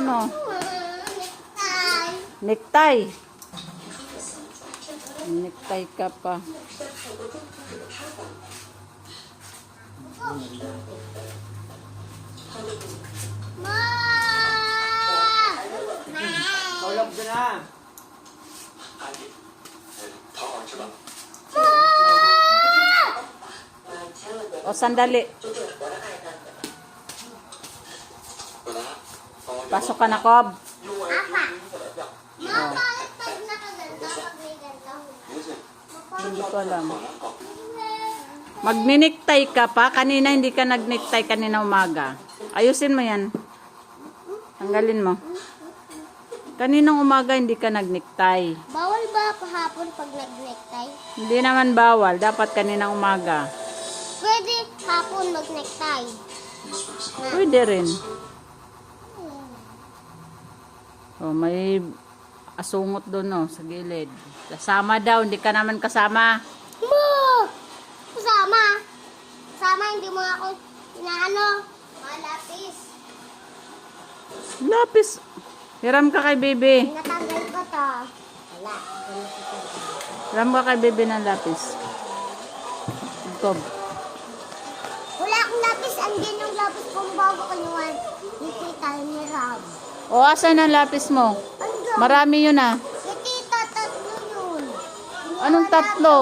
ano? Necktie. Necktie ka pa. Ma! Tulog ka na. O, sandali. Pasok ka na, Kob. Apa? Ma, bakit pag may? Hindi ko alam. Magninektay ka pa. Kanina hindi ka nagnektay kanina umaga. Ayusin mo yan. Tanggalin mo. Kaninang umaga hindi ka nagnektay. Bawal ba kahapon pag nag-necktie? Hindi naman bawal. Dapat kaninang umaga. Pwede hapon mag-necktie. Pwede rin. Oh, may asungot doon no, sa gilid. Kasama daw, hindi ka naman kasama. Mo! Kasama. Kasama, hindi mo ako inaano. Malapis. Lapis. Hiram ka kay bebe. Natanggal ko to. Wala. Hiram ka kay bebe ng lapis. Ito. Wala akong lapis. Andyan yung lapis kong bago kinuha. Ni Tita ni Rob. O, asan ang lapis mo? Marami yun ah. Tita, tatlo yun. Anong tatlo?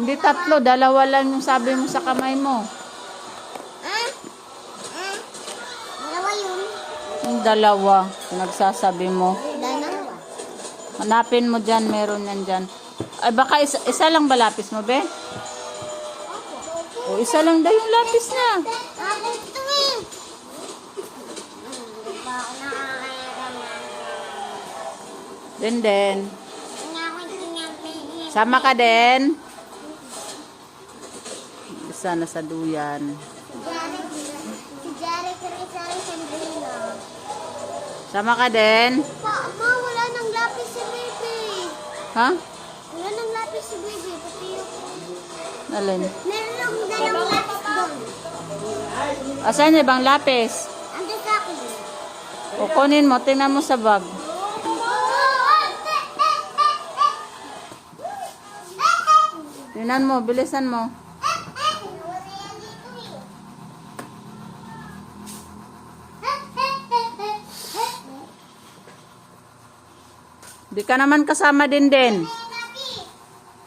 Hindi tatlo, dalawa lang yung sabi mo sa kamay mo. Ah? Ah? Dalawa yun. Yung dalawa, nagsasabi mo. Dalawa. Hanapin mo dyan, meron yan dyan. Ay, baka isa, isa lang ba lapis mo, be? O, isa lang daw yung lapis na. Den, den. Hindi ako sinabi. Sama ka din. Isa na sa duyan. Sama ka din. Pa, ma, wala nang lapis si Baby. Ha? Wala nang lapis si Baby. Pati yung... Alin? Meron lang dalawang lapis doon. Asan yung ibang lapis? Ando sa akin. O, kunin mo. Tingnan mo sa bag. Tingnan mo. Bilisan mo. Di ka naman kasama din din.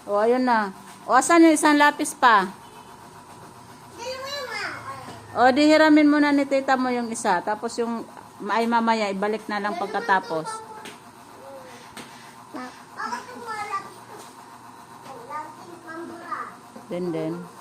O, ayun na. O, asan yung isang lapis pa? O, di hiramin mo na ni tita mo yung isa. Tapos yung ay mamaya, ibalik na lang pagkatapos. Din din.